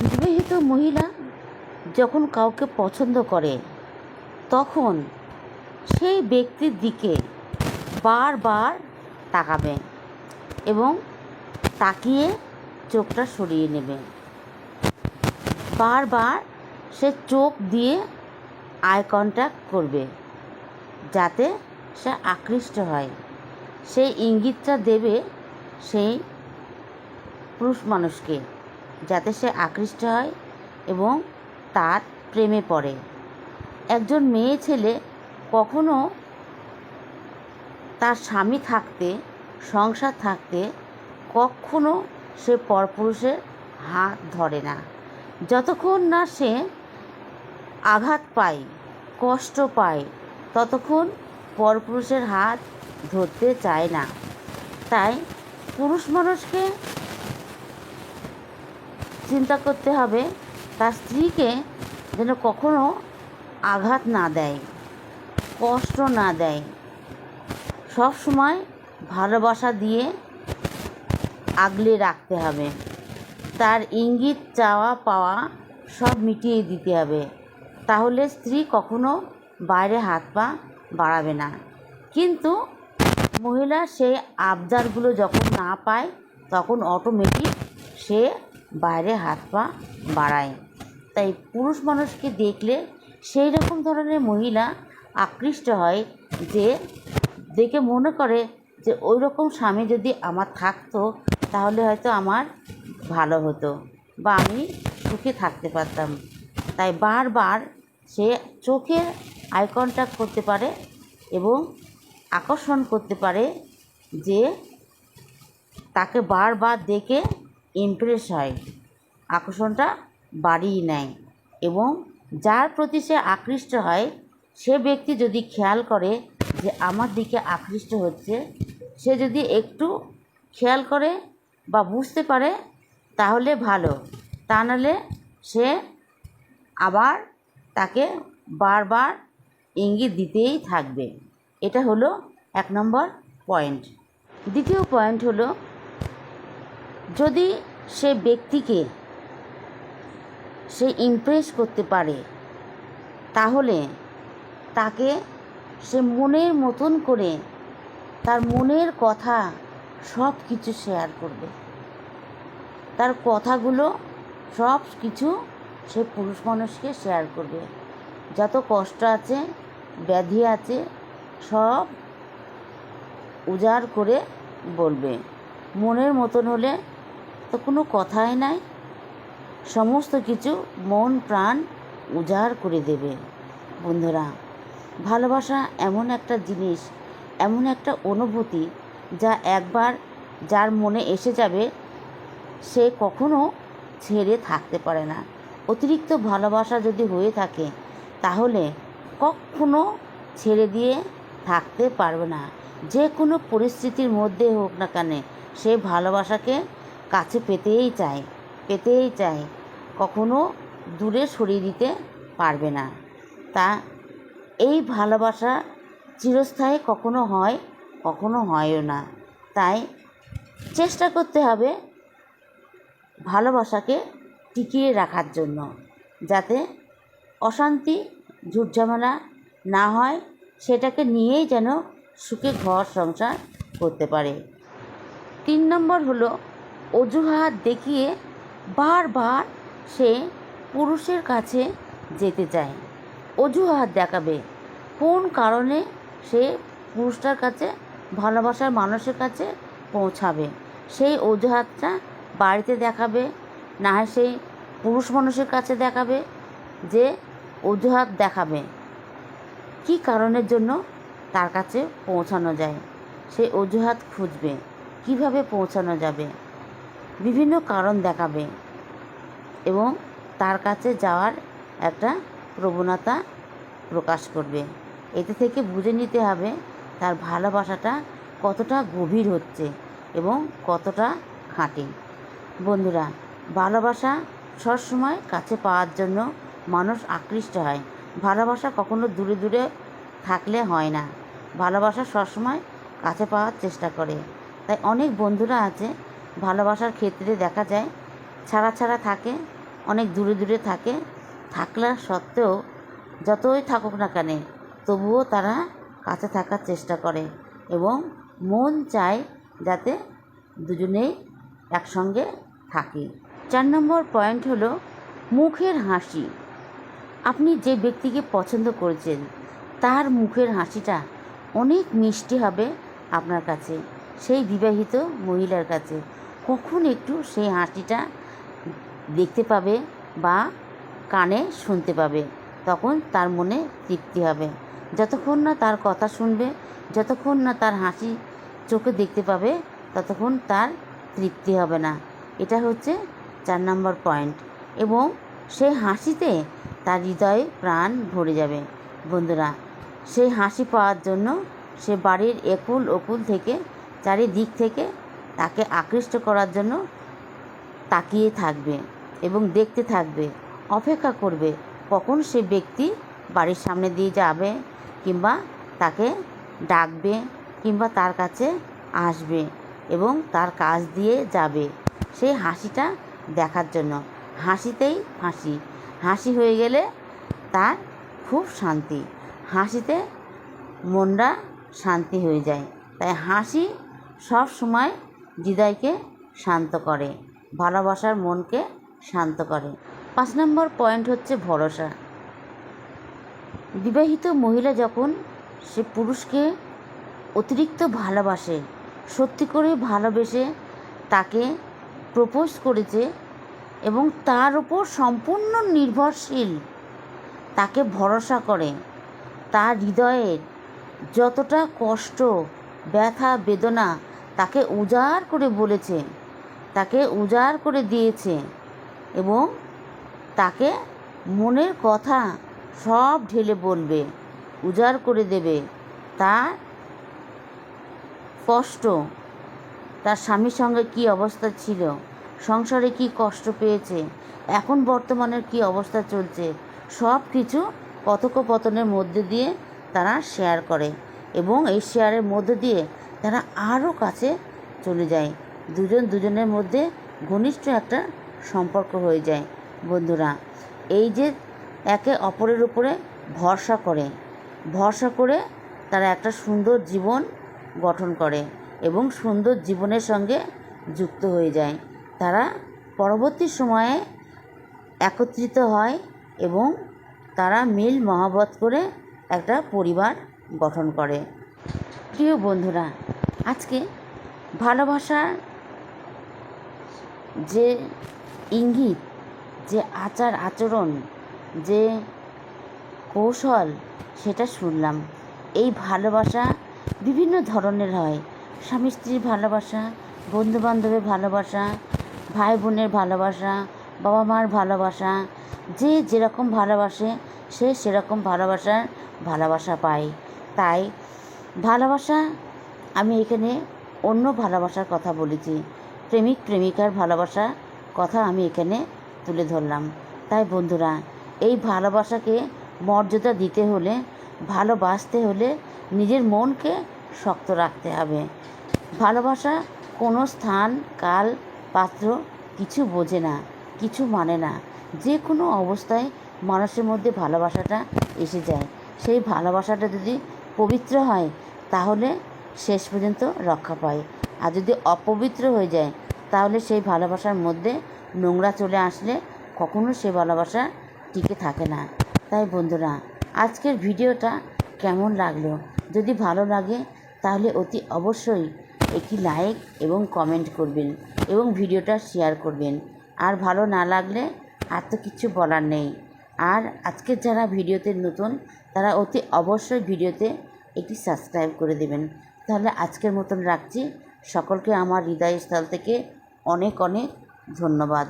বিবাহিত মহিলা যখন কাউকে পছন্দ করে, তখন সেই ব্যক্তির দিকে বারবার তাকাবে এবং তাকিয়ে চোখটা সরিয়ে নেবে। বারবার সে চোখ দিয়ে আই কন্ট্যাক্ট করবে যাতে সে আকৃষ্ট হয়। সেই ইঙ্গিতটা দেবে সেই পুরুষ মানুষকে যাতে সে আকৃষ্ট হয় এবং তার প্রেমে পড়ে। একজন মেয়ে ছেলে কখনো তার স্বামী থাকতে, সংসার থাকতে কখনো সে পরপুরুষের হাত ধরে না। যতক্ষণ না সে আঘাত পায়, কষ্ট পায়, ততক্ষণ পরপুরুষের হাত ধরতে চায় না। তাই পুরুষ মানুষকে চিন্তা করতে হবে, তার স্ত্রীকে যেন কখনো আঘাত না দেয়, কষ্ট না দেয়। সব সময় ভালোবাসা দিয়ে আগলে রাখতে হবে। তার ইঙ্গিত চাওয়া পাওয়া সব মিটিয়ে দিতে হবে। তাহলে স্ত্রী কখনো বাইরে হাত পা বাড়াবে না। কিন্তু মহিলা সেই আবদারগুলো যখন না পায়, তখন অটোমেটিক সে বাইরে হাত পা বাড়ায়। তাই পুরুষ মানুষকে দেখলে সেই রকম ধরনের মহিলা আকৃষ্ট হয় যে, দেখে মনে করে যে ওই রকম স্বামী যদি আমার থাকতো, তাহলে হয়তো আমার ভালো হতো বা আমি সুখে থাকতে পারতাম। তাই বারবার সে চোখে আই কন্ট্যাক্ট করতে পারে এবং আকর্ষণ করতে পারে যে, তাকে বারবার দেখে ইমপ্রেস হয়। আকর্ষণটা বাড়িয়ে নেয় এবং যার প্রতি সে আকৃষ্ট হয়, সে ব্যক্তি যদি খেয়াল করে যে আমার দিকে আকৃষ্ট হচ্ছে, সে যদি একটু খেয়াল করে বা বুঝতে পারে, তাহলে ভালো। তা নাহলে সে আবার তাকে বারবার ইঙ্গিত দিতেই থাকবে। এটা হলো এক নম্বর পয়েন্ট দ্বিতীয় পয়েন্ট হলো যদি সে ব্যক্তিকে সে ইমপ্রেস করতে পারে, তাহলে তাকে সে মনের মতন করে তার মনের কথা সব কিছু শেয়ার করবে। তার কথাগুলো সব কিছু সে পুরুষ মানুষকে শেয়ার করবে। যত কষ্ট আছে, ব্যাধি আছে, সব উজাড় করে বলবে। মনের মতন হলে তো কোনো কথাই নাই। সমস্ত কিছু মন, প্রাণ উজাড় করে দেবে। বন্ধুরা, ভালোবাসা এমন একটা জিনিস, এমন একটা অনুভূতি যা একবার যার মনে এসে যাবে, সে কখনো ছেড়ে থাকতে পারে না। অতিরিক্ত ভালোবাসা যদি হয়ে থাকে, তাহলে কখনো ছেড়ে দিয়ে থাকতে পারবে না। যে কোনো পরিস্থিতির মধ্যে হোক না কেন, সে ভালোবাসাকে কাছে পেতেই চায় পেতেই চায়। কখনো দূরে সরিয়ে দিতে পারবে না। তা, এই ভালোবাসা চিরস্থায়ী কখনো হয়, কখনো হয়ও না। তাই চেষ্টা করতে হবে ভালোবাসাকে টিকিয়ে রাখার জন্য, যাতে অশান্তি, ঝুটঝামেলা না হয়, সেটাকে নিয়েই যেন সুখে ঘর সংসার করতে পারে। তিন নম্বর হলো অজুহাত দেখিয়ে বারবার সে পুরুষের কাছে যেতে চায়। অজুহাত দেখাবে। কোন কারণে সে পুরুষটার কাছে, ভালোবাসার মানুষের কাছে পৌঁছাবে? সেই অজুহাতটা বাড়িতে দেখাবে, না সেই পুরুষ মানুষের কাছে দেখাবে যে অজুহাত দেখাবে। কী কারণের জন্য তার কাছে পৌঁছানো যায়? সেই অজুহাত খুঁজবে। কীভাবে পৌঁছানো যাবে? বিভিন্ন কারণ দেখাবে এবং তার কাছে যাওয়ার একটা প্রবণতা প্রকাশ করবে। এতে থেকে বুঝে নিতে হবে তার ভালোবাসাটা কতটা গভীর হচ্ছে এবং কতটা খাঁটি। বন্ধুরা, ভালোবাসা সবসময় কাছে পাওয়ার জন্য মানুষ আকৃষ্ট হয়। ভালোবাসা কখনো দূরে দূরে থাকলে হয় না। ভালোবাসা সবসময় কাছে পাওয়ার চেষ্টা করে। তাই অনেক বন্ধুরা আছে ভালোবাসার ক্ষেত্রে দেখা যায়, ছাড়া ছাড়া থাকে, অনেক দূরে দূরে থাকে। থাকলে সত্ত্বেও যতই থাকুক না কেন, তবুও তারা কাছে থাকার চেষ্টা করে এবং মন চায় যাতে দুজনেই একসঙ্গে থাকি। চার নম্বর পয়েন্ট হলো মুখের হাসি। আপনি যে ব্যক্তিকে পছন্দ করেছেন, তার মুখের হাসিটা অনেক মিষ্টি হবে আপনার কাছে, সেই বিবাহিত মহিলার কাছে। কখন একটু সেই হাসিটা দেখতে পাবে বা কানে শুনতে পাবে, তখন তার মনে তৃপ্তি হবে। যতক্ষণ না তার কথা শুনবে, যতক্ষণ না তার হাসি চোখে দেখতে পাবে, ততক্ষণ তার তৃপ্তি হবে না। এটা হচ্ছে চার নম্বর পয়েন্ট। এবং সেই হাসিতে তার হৃদয়ে প্রাণ ভরে যাবে। বন্ধুরা সেই হাসি পাওয়ার জন্য সে বাড়ির একুল ওকুল থেকে, চারিদিক থেকে তাকে আকৃষ্ট করার জন্য তাকিয়ে থাকবে এবং দেখতে থাকবে, অপেক্ষা করবে কখন সে ব্যক্তি বাড়ির সামনে দিয়ে যাবে কিংবা তাকে ডাকবে কিংবা তার কাছে আসবে এবং তার কাজ দিয়ে যাবে সেই হাসিটা দেখার জন্য। হাসিতেই হাসি। হাসি হয়ে গেলে তার খুব শান্তি। হাসিতে মনটা শান্তি হয়ে যায়। তাই হাসি সব সময় হৃদয়কে শান্ত করে, ভালোবাসার মনকে শান্ত করে। পাঁচ নম্বর পয়েন্ট হচ্ছে ভরসা। বিবাহিত মহিলা যখন সে পুরুষকে অতিরিক্ত ভালোবাসে, সত্যি করে ভালোবেসে তাকে প্রপোজ করেছে এবং তার উপর সম্পূর্ণ নির্ভরশীল, তাকে ভরসা করে, তার হৃদয়ের যতটা কষ্ট, ব্যথা, বেদনা তাকে উজাড় করে বলেছে, তাকে উজাড় করে দিয়েছে এবং তাকে মনের কথা সব ঢেলে বলবে, উজাড় করে দেবে। তার কষ্ট, তার স্বামীর সঙ্গে কী অবস্থা ছিল? সংসারে কি কষ্ট পেয়েছে? এখন বর্তমানের কি অবস্থা চলছে? সব কিছু কথোপকথনের মধ্যে দিয়ে তারা শেয়ার করে এবং এই শেয়ারের মধ্যে দিয়ে তারা আরও কাছে চলে যায়। দুজন দুজনের মধ্যে ঘনিষ্ঠ একটা সম্পর্ক হয়ে যায়, বন্ধুরা। এই যে একে অপরের উপরে ভরসা করে ভরসা করে তারা একটা সুন্দর জীবন গঠন করে এবং সুন্দর জীবনের সঙ্গে যুক্ত হয়ে যায়। তারা পরবর্তী সময়ে একত্রিত হয় এবং তারা মিল মহাবত করে একটা পরিবার গঠন করে। প্রিয় বন্ধুরা আজকে ভালোবাসার যে ইঙ্গিত, যে আচার আচরণ, যে কৌশল, সেটা শুনলাম। এই ভালোবাসা বিভিন্ন ধরনের হয়। স্বামী স্ত্রীর ভালোবাসা বন্ধু বান্ধবের ভালোবাসা ভাই বোনের ভালোবাসা বাবা মার ভালোবাসা, যে যেরকম ভালোবাসে, সে সেরকম ভালোবাসার ভালোবাসা পায়। তাই ভালোবাসা আমি এখানে অন্য ভালোবাসার কথা বলেছি। প্রেমিক, প্রেমিকার ভালোবাসা কথা আমি এখানে তুলে ধরলাম। তাই বন্ধুরা, এই ভালোবাসাকে মর্যাদা দিতে হলে, ভালোবাসতে হলে নিজের মনকে শক্ত রাখতে হবে। ভালোবাসা কোনো স্থান, কাল, পাত্র কিছু বোঝে না, কিছু মানে না। যে কোনো অবস্থায় মানুষের মধ্যে ভালোবাসাটা এসে যায়। সেই ভালোবাসাটা যদি পবিত্র হয়, তাহলে শেষ পর্যন্ত রক্ষা পায়। আর যদি অপবিত্র হয়ে যায়, তাহলে সেই ভালোবাসার মধ্যে নোংরা চলে আসলে কখনো সে ভালোবাসা টিকে থাকে না। তাই বন্ধুরা, আজকের ভিডিওটা কেমন লাগল? যদি ভালো লাগে, তাহলে অতি অবশ্যই একটি লাইক এবং কমেন্ট করবেন এবং ভিডিওটা শেয়ার করবেন। আর ভালো না লাগলে আর তো কিছু বলার নেই। আর আজকের যারা ভিডিওতে নতুন, তারা অতি অবশ্যই ভিডিওতে একটি সাবস্ক্রাইব করে দেবেন। তাহলে আজকের মতন রাখছি। সকলকে আমার হৃদয়স্থল থেকে অনেক অনেক ধন্যবাদ।